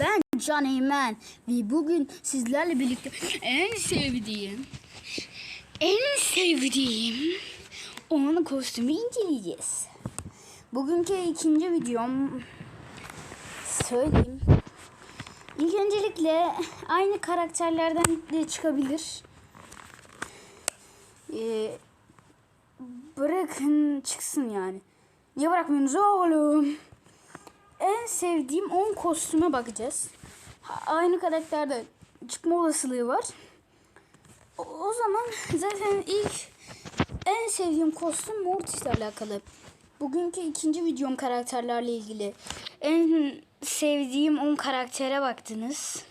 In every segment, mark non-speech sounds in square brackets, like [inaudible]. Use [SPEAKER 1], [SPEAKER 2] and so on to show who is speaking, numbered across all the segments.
[SPEAKER 1] Ben Can Eymen ve bugün sizlerle birlikte en sevdiğim, en sevdiğim onun kostümü inceleyeceğiz. Bugünkü ikinci videom söyleyeyim. İlk öncelikle aynı karakterlerden de çıkabilir. Ee, bırakın çıksın yani. Niye bırakmıyorsunuz oğlum? En sevdiğim 10 kostüme bakacağız. Aynı karakterde çıkma olasılığı var. O zaman zaten ilk en sevdiğim kostüm Mortis ile alakalı. Bugünkü ikinci videom karakterlerle ilgili. En sevdiğim 10 karaktere baktınız.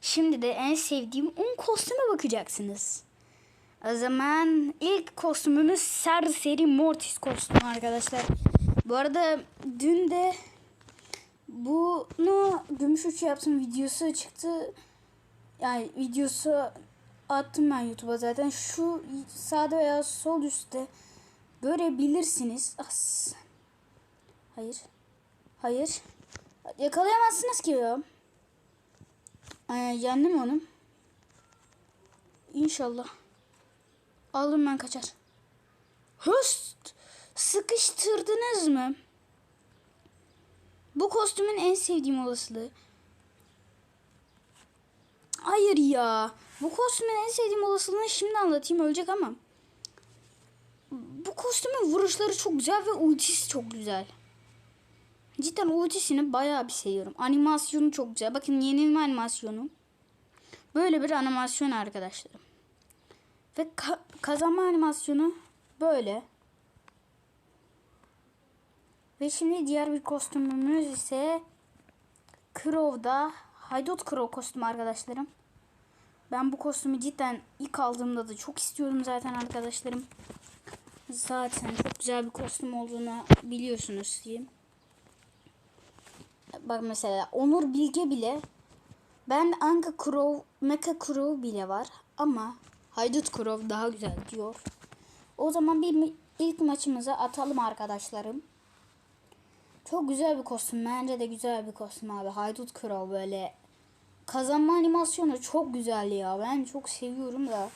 [SPEAKER 1] Şimdi de en sevdiğim 10 kostüme bakacaksınız. O zaman ilk kostümümüz Serseri Mortis kostümü arkadaşlar. Bu arada dün de bunu gümüş uç yaptım videosu çıktı. Yani videosu attım ben YouTube'a zaten. Şu sağda veya sol üstte görebilirsiniz. As. Hayır. Hayır. Yakalayamazsınız ki ya. Ee, yendim onu. İnşallah. Aldım ben kaçar. Höst! Sıkıştırdınız mı? Bu kostümün en sevdiğim olasılığı. Hayır ya. Bu kostümün en sevdiğim olasılığını şimdi anlatayım ölecek ama. Bu kostümün vuruşları çok güzel ve ultisi çok güzel. Cidden ultisini bayağı bir seviyorum. Animasyonu çok güzel. Bakın yenilme animasyonu. Böyle bir animasyon arkadaşlarım. Ve ka- kazanma animasyonu böyle. Ve şimdi diğer bir kostümümüz ise Crow'da Haydut Crow kostümü arkadaşlarım. Ben bu kostümü cidden ilk aldığımda da çok istiyordum zaten arkadaşlarım. Zaten çok güzel bir kostüm olduğunu biliyorsunuz diyeyim. Bak mesela Onur Bilge bile ben Anka Crow, Mecha Crow bile var ama Haydut Crow daha güzel diyor. O zaman bir ilk maçımıza atalım arkadaşlarım. Çok güzel bir kostüm. Bence de güzel bir kostüm abi. Haydut Kral böyle. Kazanma animasyonu çok güzel ya. Ben çok seviyorum da.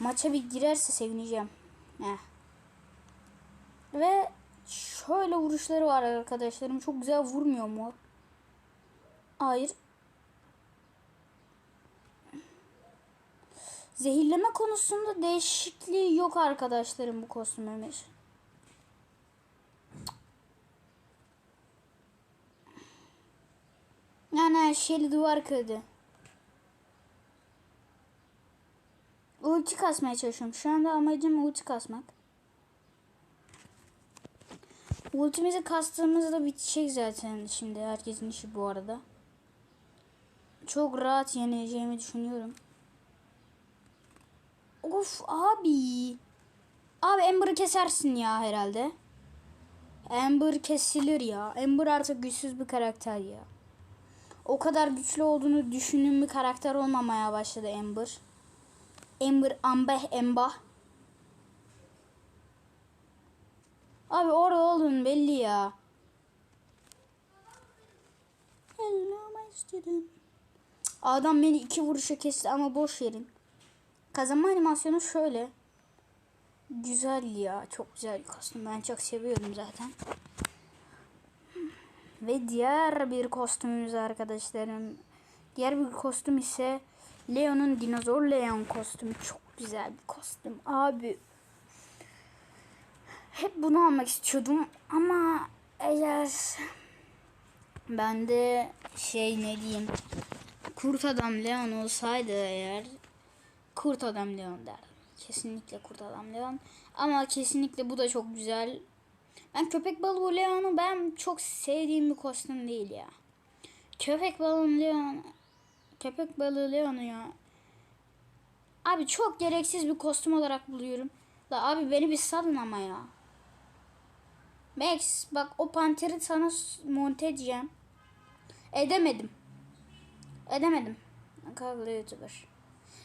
[SPEAKER 1] Maça bir girerse sevineceğim. Heh. Ve şöyle vuruşları var arkadaşlarım. Çok güzel vurmuyor mu? Hayır. Zehirleme konusunda değişikliği yok arkadaşlarım bu kostümümüz. Yani şeyli duvar kırdı. Ulti kasmaya çalışıyorum. Şu anda amacım ulti kasmak. Ultimizi kastığımızda bitecek zaten şimdi herkesin işi bu arada. Çok rahat yeneceğimi düşünüyorum. Of abi. Abi Amber'ı kesersin ya herhalde. Amber kesilir ya. Amber artık güçsüz bir karakter ya. O kadar güçlü olduğunu düşündüğüm bir karakter olmamaya başladı Amber. Amber, Ambeh, Embah. Abi orada olduğun belli ya. Hello my student. Adam beni iki vuruşa kesti ama boş yerin. Kazanma animasyonu şöyle. Güzel ya. Çok güzel bir kostüm. Ben çok seviyorum zaten. Ve diğer bir kostümümüz arkadaşlarım. Diğer bir kostüm ise Leon'un dinozor Leon kostümü. Çok güzel bir kostüm. Abi hep bunu almak istiyordum ama eğer ben de şey ne diyeyim Kurt Adam Leon olsaydı eğer Kurt Adam Leon derdim. Kesinlikle Kurt Adam Leon. Ama kesinlikle bu da çok güzel. Ben köpek balığı Leon'u ben çok sevdiğim bir kostüm değil ya. Köpek balığı Leon köpek balığı Leon'u ya. Abi çok gereksiz bir kostüm olarak buluyorum. La abi beni bir salın ama ya. Max bak o panteri sana monte edeceğim. Edemedim. Edemedim. Kavga YouTuber.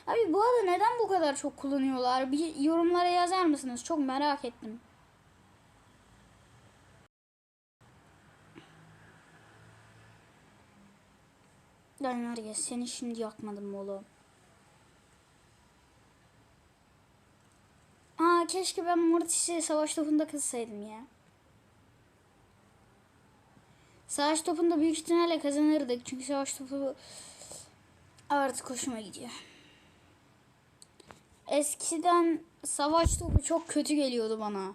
[SPEAKER 1] Abi bu arada neden bu kadar çok kullanıyorlar? Bir yorumlara yazar mısınız? Çok merak ettim. Lan ya seni şimdi yakmadım oğlum? Aa keşke ben Mortis'i savaş topunda kızsaydım ya. Savaş topunda büyük ihtimalle kazanırdık. Çünkü savaş topu artık hoşuma gidiyor. Eskiden savaş topu çok kötü geliyordu bana.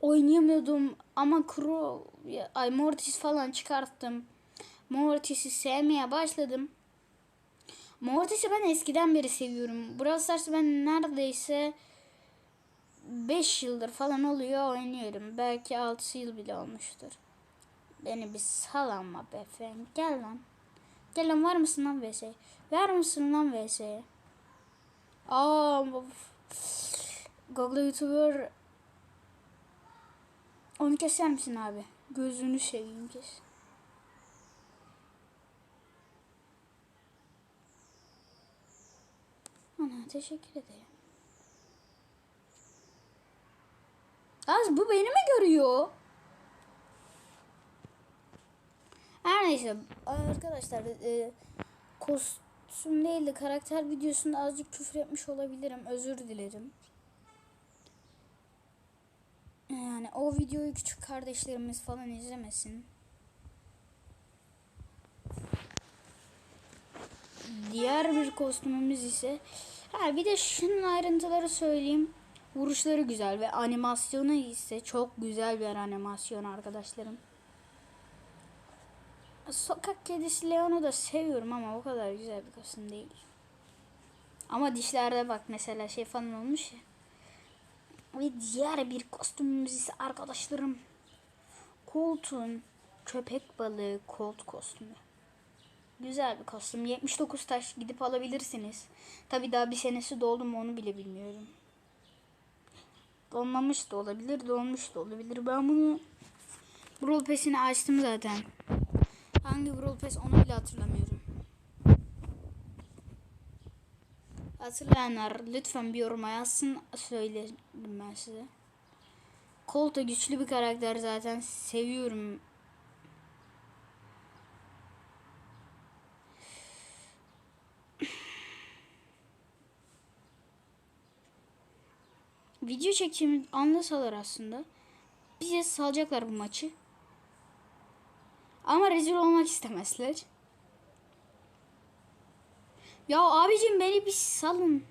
[SPEAKER 1] Oynayamıyordum ama Crow, ay Mortis falan çıkarttım. Mortis'i sevmeye başladım. Mortis'i ben eskiden beri seviyorum. Brawl Stars'ı ben neredeyse 5 yıldır falan oluyor oynuyorum. Belki 6 yıl bile olmuştur. Beni bir sal ama be efendim. Gel lan. Gel lan var mısın lan VS'ye? Ver misin lan VS'ye? Aa. Google YouTuber onu keser misin abi? Gözünü seveyim kes. Ana teşekkür ederim. Az bu beni mi görüyor? Her neyse arkadaşlar e, kostüm değil de karakter videosunda azıcık küfür etmiş olabilirim. Özür dilerim. Yani o videoyu küçük kardeşlerimiz falan izlemesin. Diğer bir kostümümüz ise ha bir de şunun ayrıntıları söyleyeyim. Vuruşları güzel ve animasyonu ise çok güzel bir animasyon arkadaşlarım. Sokak kedisi Leon'u da seviyorum ama o kadar güzel bir kostüm değil. Ama dişlerde bak mesela şey falan olmuş ya. Ve diğer bir kostümümüz ise arkadaşlarım. Colt'un köpek balığı Colt kostümü. Güzel bir kostüm. 79 taş gidip alabilirsiniz. Tabi daha bir senesi doldu mu onu bile bilmiyorum. Dolmamış da olabilir, dolmuş da olabilir. Ben bunu Brawl Pass'ini açtım zaten. Hangi Brawl Pass onu bile hatırlamıyorum. Hatırlayanlar lütfen bir yoruma yazsın söylerim ben size. Colt da güçlü bir karakter zaten seviyorum. Video çekimi anlasalar aslında. Bize salacaklar bu maçı. Ama rezil olmak istemezler. Ya abicim beni bir salın.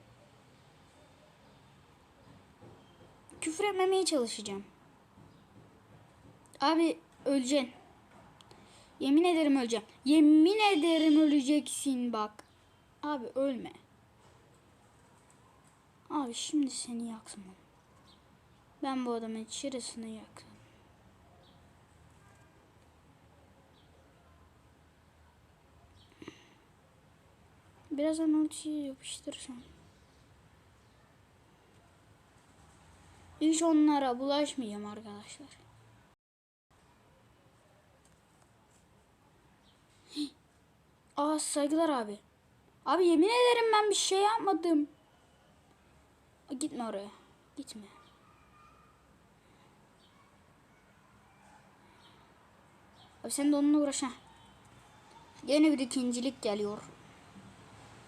[SPEAKER 1] Küfür etmemeye çalışacağım. Abi öleceksin. Yemin ederim öleceğim. Yemin ederim öleceksin bak. Abi ölme. Abi şimdi seni yaksın. Ben bu adamın çırısını yaktım. Birazdan ultiyi yapıştırsam. Hiç onlara bulaşmayacağım arkadaşlar. Aa saygılar abi. Abi yemin ederim ben bir şey yapmadım. Gitme oraya. Gitme. Abi sen de onunla uğraş ha. Yine bir ikincilik geliyor.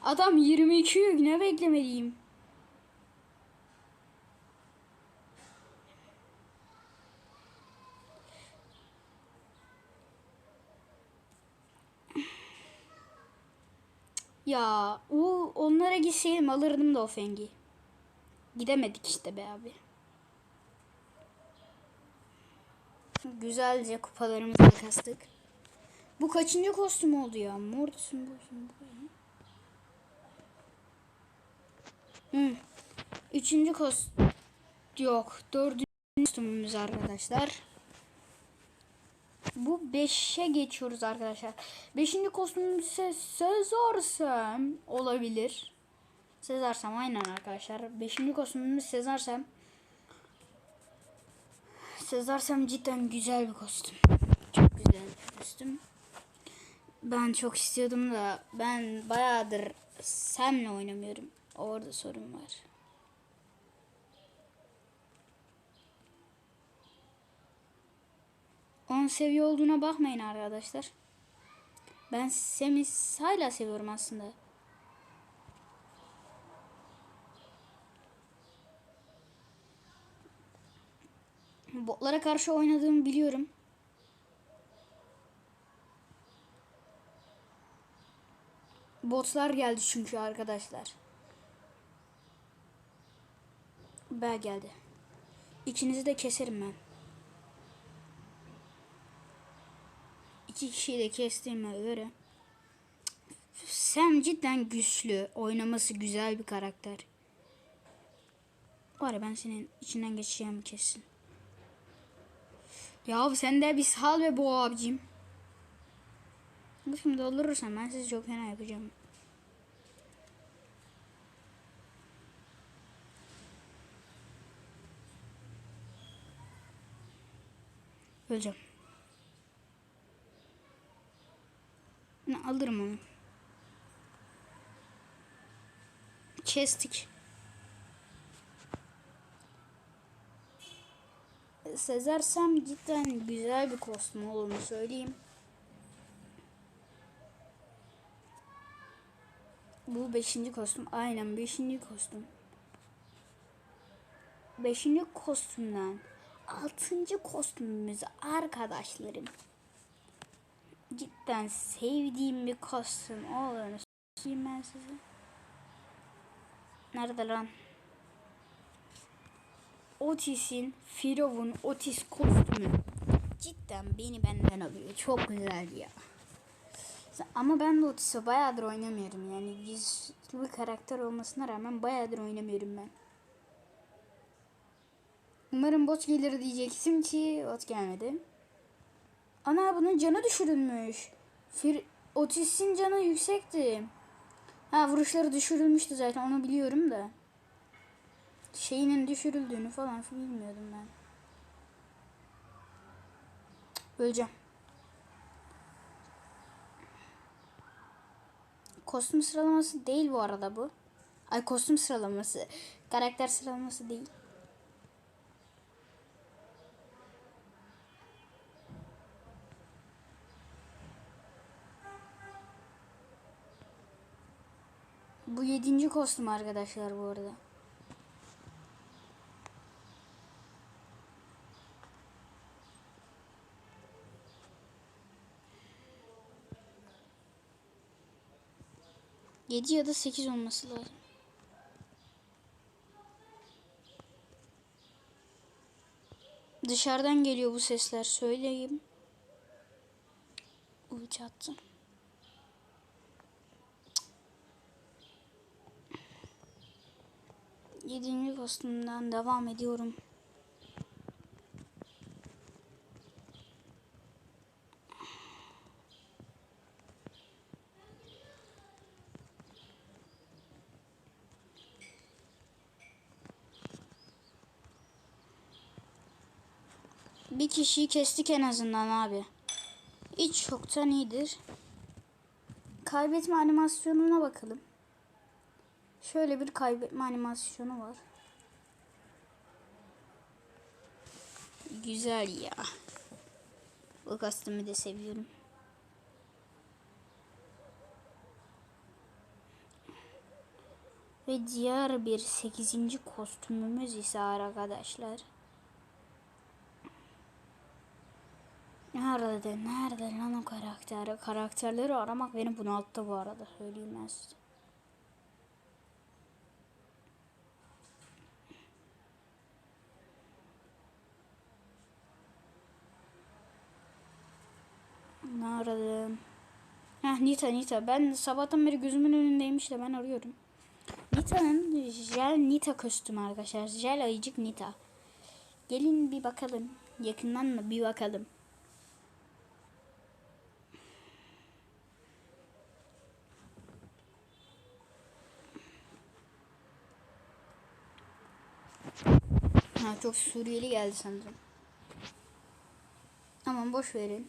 [SPEAKER 1] Adam 22 yük ne beklemeliyim. Ya o onlara gitseydim alırdım da o fengi. Gidemedik işte be abi. Güzelce kupalarımızı kastık. Bu kaçıncı kostüm oldu ya? Mortis'un bu. bu. Hı. Üçüncü kostüm. Yok. Dördüncü kostümümüz arkadaşlar. Bu beşe geçiyoruz arkadaşlar. Beşinci kostümüm ise Sezarsem olabilir. Sezarsem aynen arkadaşlar. Beşinci kostümümüz Sezarsem. Sezarsem cidden güzel bir kostüm. Çok güzel bir kostüm. Ben çok istiyordum da ben bayağıdır Sam'le oynamıyorum. Orada sorun var. On seviye olduğuna bakmayın arkadaşlar. Ben Sam'i hala seviyorum aslında. Botlara karşı oynadığımı biliyorum. Botlar geldi çünkü arkadaşlar. B geldi. İkinizi de keserim ben. İki kişiyi de kestiğime göre. Sam cidden güçlü. Oynaması güzel bir karakter. Var ya ben senin içinden geçeceğim kesin. Ya sen de bir sal be bu abicim. Şimdi doldurursan ben sizi çok fena yapacağım. Öleceğim. Ne alırım onu. Kestik. Sezer Sam cidden güzel bir kostüm olduğunu söyleyeyim. Bu beşinci kostüm. Aynen beşinci kostüm. Beşinci kostümden altıncı kostümümüz arkadaşlarım. Cidden sevdiğim bir kostüm olduğunu söyleyeyim ben size. Nerede lan? Otis'in Firavun Otis kostümü. Cidden beni benden alıyor. Çok güzel ya. Ama ben de Otis'e bayağıdır oynamıyorum. Yani bir karakter olmasına rağmen bayağıdır oynamıyorum ben. Umarım bot gelir diyecektim ki bot gelmedi. Ana bunun canı düşürülmüş. Fir Otis'in canı yüksekti. Ha vuruşları düşürülmüştü zaten onu biliyorum da. Şeyinin düşürüldüğünü falan bilmiyordum ben. Öleceğim. Kostüm sıralaması değil bu arada bu. Ay kostüm sıralaması. Karakter sıralaması değil. Bu yedinci kostüm arkadaşlar bu arada. Yedi ya da sekiz olması lazım. Dışarıdan geliyor bu sesler söyleyeyim. Uç attım. Yedinci kostümden devam ediyorum. Bir kişiyi kestik en azından abi. Hiç çoktan iyidir. Kaybetme animasyonuna bakalım. Şöyle bir kaybetme animasyonu var. Güzel ya. Bu kostümü de seviyorum. Ve diğer bir 8. kostümümüz ise arkadaşlar. Nerede? Nerede lan o karakter? Karakterleri aramak beni bunalttı bu arada. Söyleyeyim ben size. Nerede? Heh Nita Nita. Ben sabahtan beri gözümün önündeymiş de ben arıyorum. Nita'nın jel Nita kostümü arkadaşlar. Jel ayıcık Nita. Gelin bir bakalım. Yakından mı bir bakalım. Ha çok Suriyeli geldi sanırım. Aman boş verin.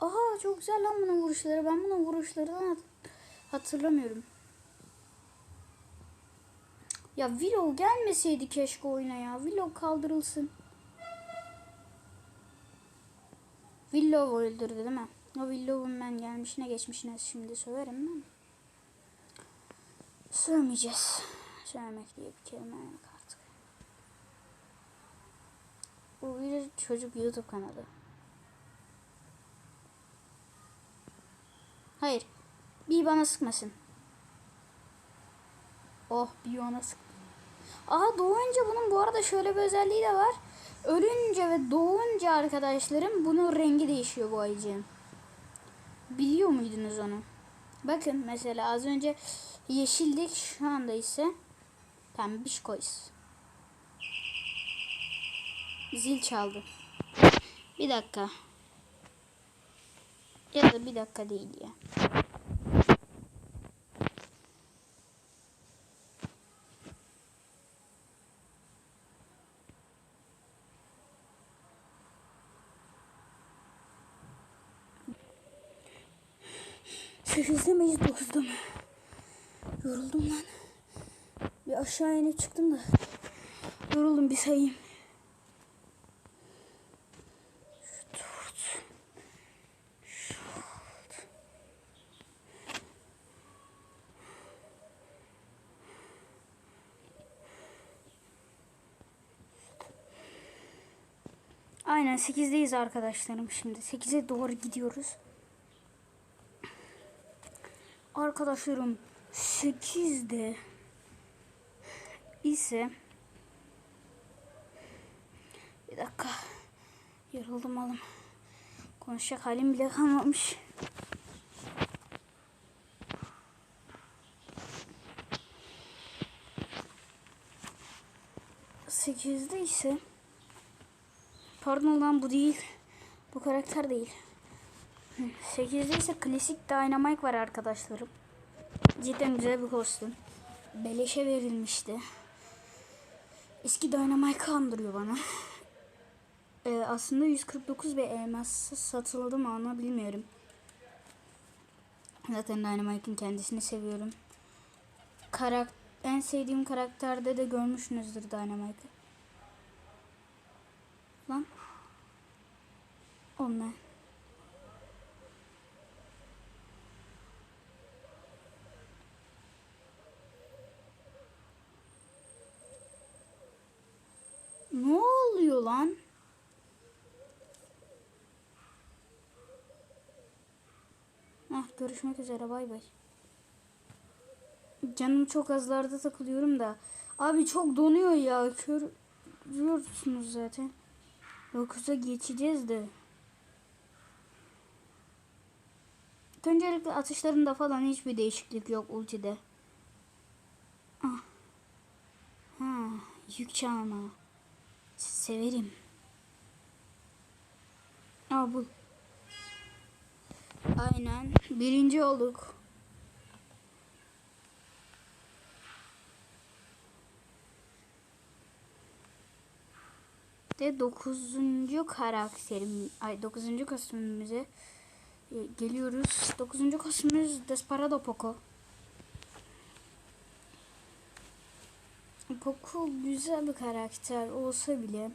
[SPEAKER 1] Aha çok güzel lan bunun vuruşları. Ben bunun vuruşlarını hat hatırlamıyorum. Ya Willow gelmeseydi keşke oyuna ya. Willow kaldırılsın. Willow öldürdü değil mi? O Willow'un ben gelmişine geçmişine şimdi söverim mi? Sövmeyeceğiz. Sövmek diye bir kelime yok artık. Bu bir çocuk YouTube kanalı. Hayır. Bir bana sıkmasın. Oh bir ona sık. Aha doğunca bunun bu arada şöyle bir özelliği de var. Ölünce ve doğunca arkadaşlarım bunun rengi değişiyor bu ayıcığın. Biliyor muydunuz onu? Bakın mesela az önce yeşildik şu anda ise pembiş koyuz. Zil çaldı. Bir dakika. Ya da bir dakika değil ya. Sekizde miyiz dokuzda mı? Yoruldum lan. Bir aşağı inip çıktım da. Yoruldum bir sayayım. Aynen 8'deyiz arkadaşlarım şimdi. 8'e doğru gidiyoruz. Arkadaşlarım 8'de ise bir dakika yoruldum oğlum. Konuşacak halim bile kalmamış. Sekizde ise Pardon lan bu değil. Bu karakter değil. 8'de ise klasik Dynamite var arkadaşlarım. Cidden güzel bir kostüm. Beleşe verilmişti. Eski Dynamite andırıyor bana. [laughs] Ee, aslında 149 ve elmas satıldı mı onu bilmiyorum. Zaten Dynamite'ın kendisini seviyorum. Karak en sevdiğim karakterde de görmüşsünüzdür Dynamite'ı. Lan. Onlar. Ne oluyor lan? Ah görüşmek üzere bay bay. Canım çok azlarda takılıyorum da. Abi çok donuyor ya. Görüyorsunuz zaten. 9'a geçeceğiz de. Öncelikle atışlarında falan hiçbir değişiklik yok ultide. Ah. Ha, yük çalma. Severim. Aa bu. Aynen. Birinci olduk. De dokuzuncu karakterim, ay dokuzuncu kostümümüze e, geliyoruz. Dokuzuncu kostümümüz Desperado Poco. Poco güzel bir karakter olsa bile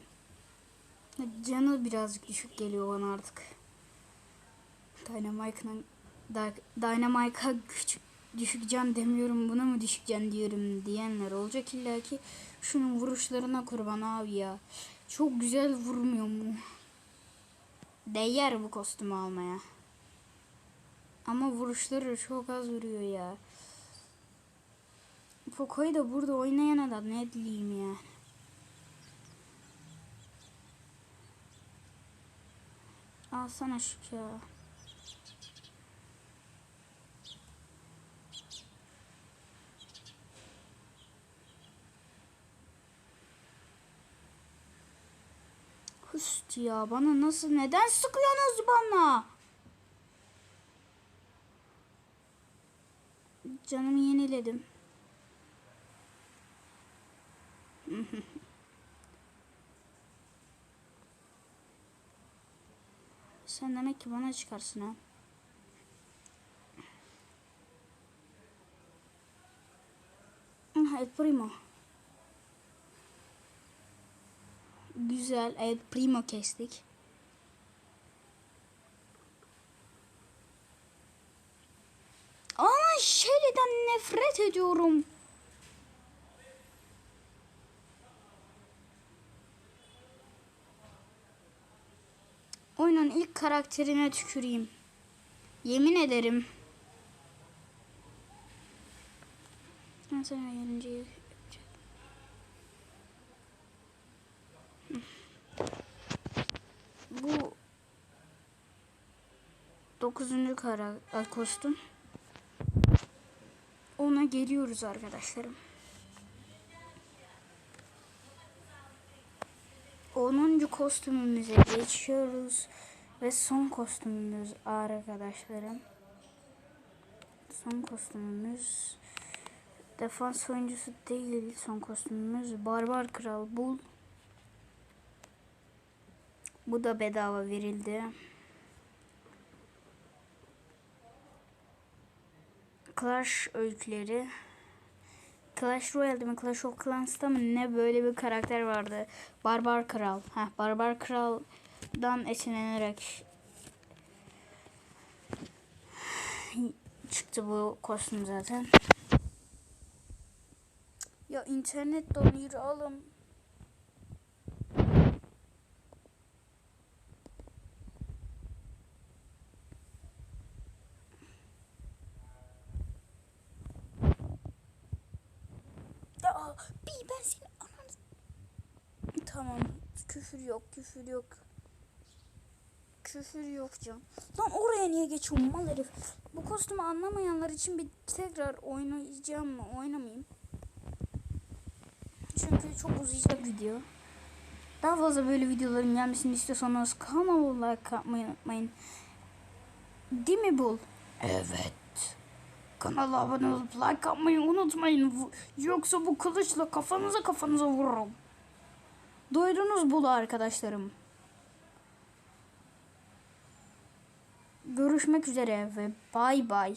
[SPEAKER 1] canı birazcık düşük geliyor bana artık. Dynamite'a küçük düşük can demiyorum buna mı düşük can diyorum diyenler olacak illa ki şunun vuruşlarına kurban abi ya. Çok güzel vurmuyor mu? Değer bu kostümü almaya. Ama vuruşları çok az vuruyor ya. Poco'yu da burada oynayan adam ne diyeyim ya. Alsana şu ya. Hıst ya bana nasıl neden sıkıyorsunuz bana? Canımı yeniledim. [laughs] Sen demek ki bana çıkarsın ha. El primo. Güzel. Evet primo kestik. Ama Shelly'den nefret ediyorum. Oyunun ilk karakterine tüküreyim. Yemin ederim. Ben sana gelince Bu dokuzuncu kara kostüm. Ona geliyoruz arkadaşlarım. 10. kostümümüze geçiyoruz. Ve son kostümümüz arkadaşlarım. Son kostümümüz defans oyuncusu değil son kostümümüz Barbar Kral Bull. Bu da bedava verildi. Clash öyküleri. Clash Royale'de mi Clash of Clans'ta mı ne böyle bir karakter vardı. Barbar Kral. Heh, Barbar Kral'dan esinlenerek çıktı bu kostüm zaten. Ya internet donuyor oğlum. Ya bir ben seni ananı... Tamam küfür yok küfür yok. Küfür yok can. Lan oraya niye geçiyorum mal herif. Bu kostümü anlamayanlar için bir tekrar oynayacağım mı oynamayayım. Çünkü çok uzayacak video. Daha fazla böyle videoların gelmesini istiyorsanız kanalı like yapmayı unutmayın. Değil mi bul? Evet. Kanala abone olup like atmayı unutmayın. Yoksa bu kılıçla kafanıza kafanıza vururum. Duydunuz bunu arkadaşlarım. Görüşmek üzere ve bay bay.